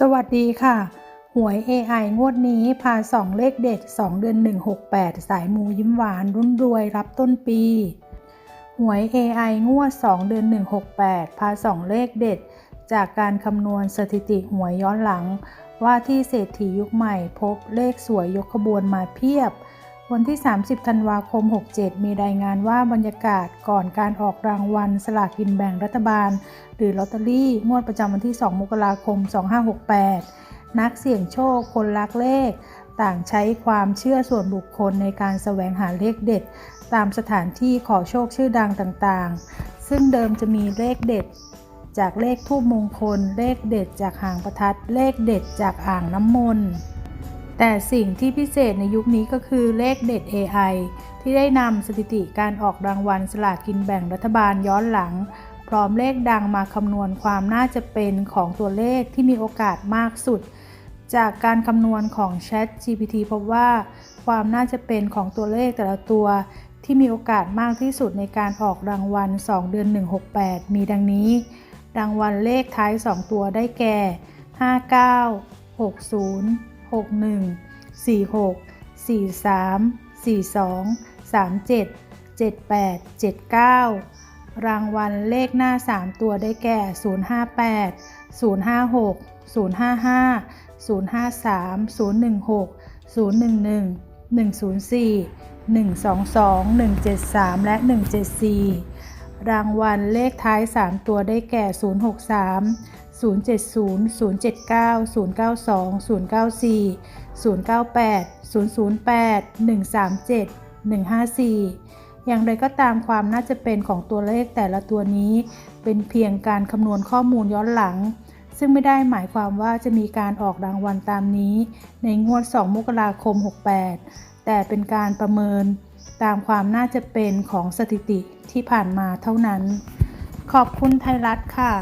สวัสดีค่ะ หวย AI งวดนี้พาสองเลขเด็ด 2 เดือน 168 สายมูยิ้มหวานรุ่นรวยรับต้นปี หวย AI งวด 2 เดือน 168 พาสองเลขเด็ด จากการคำนวณสถิติหวยย้อนหลัง ว่าที่เศรษฐียุคใหม่พบเลขสวยยกขบวนมาเพียบ วันที่ 30 ธันวาคม 67 มีรายงานว่าบรรยากาศก่อนการออกรางวัลสลากกินแบ่งรัฐบาล หรือลอตเตอรี่งวดประจำวันที่ 2 มกราคม 2568 นักเสี่ยงโชคคนรักเลข ต่างใช้ความเชื่อส่วนบุคคลในการแสวงหาเลขเด็ด ตามสถานที่ขอโชคชื่อดังต่างๆ ซึ่งเดิมจะมีเลขเด็ด จากเลขทูบมงคล เลขเด็ดจากหางประทัด เลขเด็ดจากอ่างน้ำมนต์ แต่สิ่งที่พิเศษในยุคนี้ก็คือเลขเด็ด AI ที่ได้นำสถิติการออกรางวัลสลากกินแบ่งรัฐบาลย้อนหลัง พร้อมเลขดังมาคำนวณความน่าจะเป็นของตัวเลขที่มีโอกาสมากสุด จากการคำนวณของ Chat GPT พบว่า ความน่าจะเป็นของตัวเลขแต่ละตัว ที่มีโอกาสมากที่สุดในการออกรางวัล 2 เดือน 168 มีดังนี้ รางวัลเลขท้าย 2 ตัวได้แก่ 59 60 61 46 43 42 37 78 79 รางวัลเลขหน้า 3 ตัวได้แก่ 058 056 055 053 016 011 104 122 173 และ 174 รางวัลเลขท้าย 3 ตัวได้แก่ 063 070 079 092 094 098 008 137 154 อย่างไรก็ตามความน่าจะเป็นของตัวเลขแต่ละตัวนี้ เป็นเพียงการคำนวณข้อมูลย้อนหลัง ซึ่งไม่ได้หมายความว่าจะมีการออกรางวัลตามนี้ ในงวด 2 มกราคม 68 แต่เป็นการประเมินตามความน่าจะเป็นของสถิติที่ผ่านมาเท่านั้น ขอบคุณไทยรัฐค่ะ